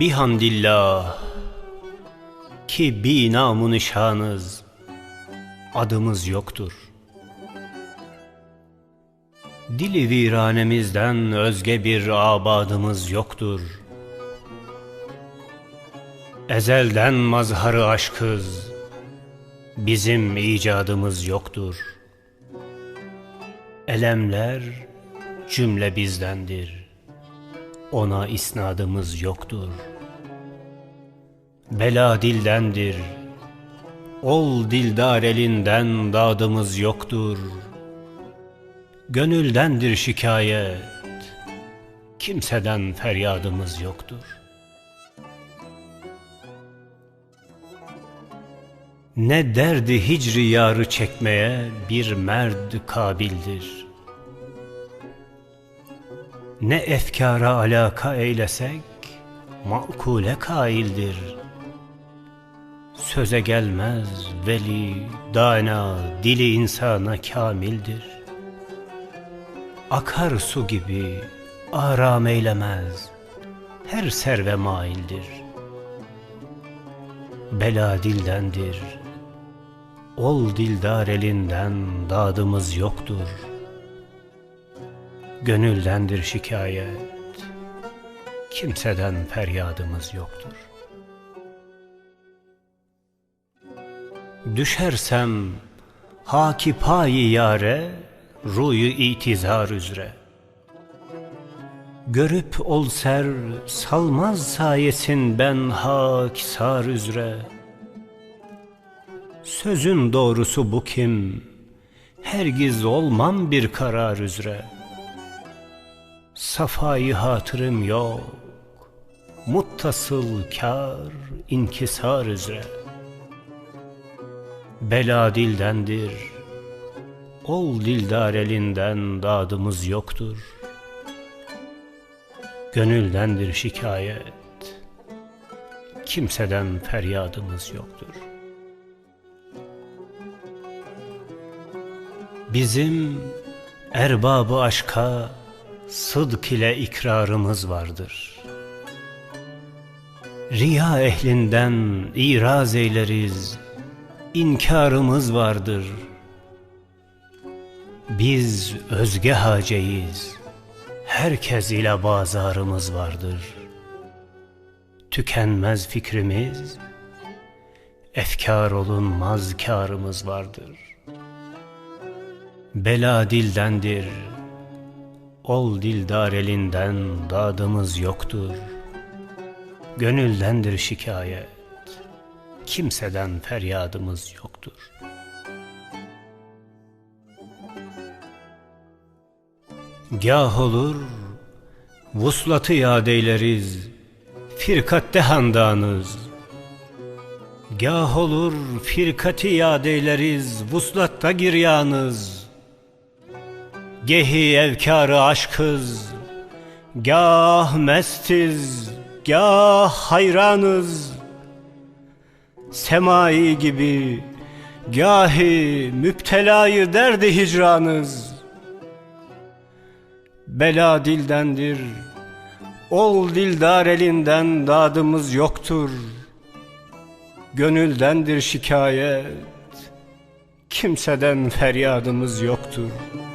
bihamdillah ki bi nişanız adımız yoktur. Dili viranemizden özge bir abadımız yoktur. Ezelden mazharı aşkız, bizim icadımız yoktur. Elemler cümle bizdendir, ona isnadımız yoktur. Bela dildendir, ol dildar elinden dadımız yoktur. Gönüldendir şikayet, kimseden feryadımız yoktur. Ne derdi hicri yarı çekmeye bir merd kabildir. Ne efkara alaka eylesek makule kaildir. Söze gelmez veli dana dili insana kamildir. Akar su gibi aram eylemez her serve maildir. Bela dildendir, ol dildar elinden dadımız yoktur. Gönüldendir şikayet, kimseden feryadımız yoktur. Düşersem haki payi yare, ruyu itizar üzere. Görüp ol ser, salmaz sayesin ben hakisar üzere. Sözün doğrusu bu kim? Hergiz olmam bir karar üzere. Safayı hatırım yok, muttasıl kar, inkisar üzere. Bela dildendir, ol dildar elinden dadımız yoktur. Gönüldendir şikayet, kimseden feryadımız yoktur. Bizim erbabı aşka sıdk ile ikrarımız vardır. Riya ehlinden iraz eyleriz, inkarımız vardır. Biz özge haceyiz, herkes ile bazarımız vardır. Tükenmez fikrimiz, efkar olunmaz karımız vardır. Bela dildendir, ol dildar elinden dadımız yoktur. Gönüldendir şikayet, kimseden feryadımız yoktur. Gah olur, vuslatı yad eyleriz, firkatte handanız. Gah olur, firkati yad eyleriz, vuslatta giryanız. Gehi evkarı aşkız, gah mestiz, gah hayranız. Semai gibi, gahi müptelayı derdi hicranız. Bela dildendir, ol dildar elinden dadımız yoktur. Gönüldendir şikayet, kimseden feryadımız yoktur.''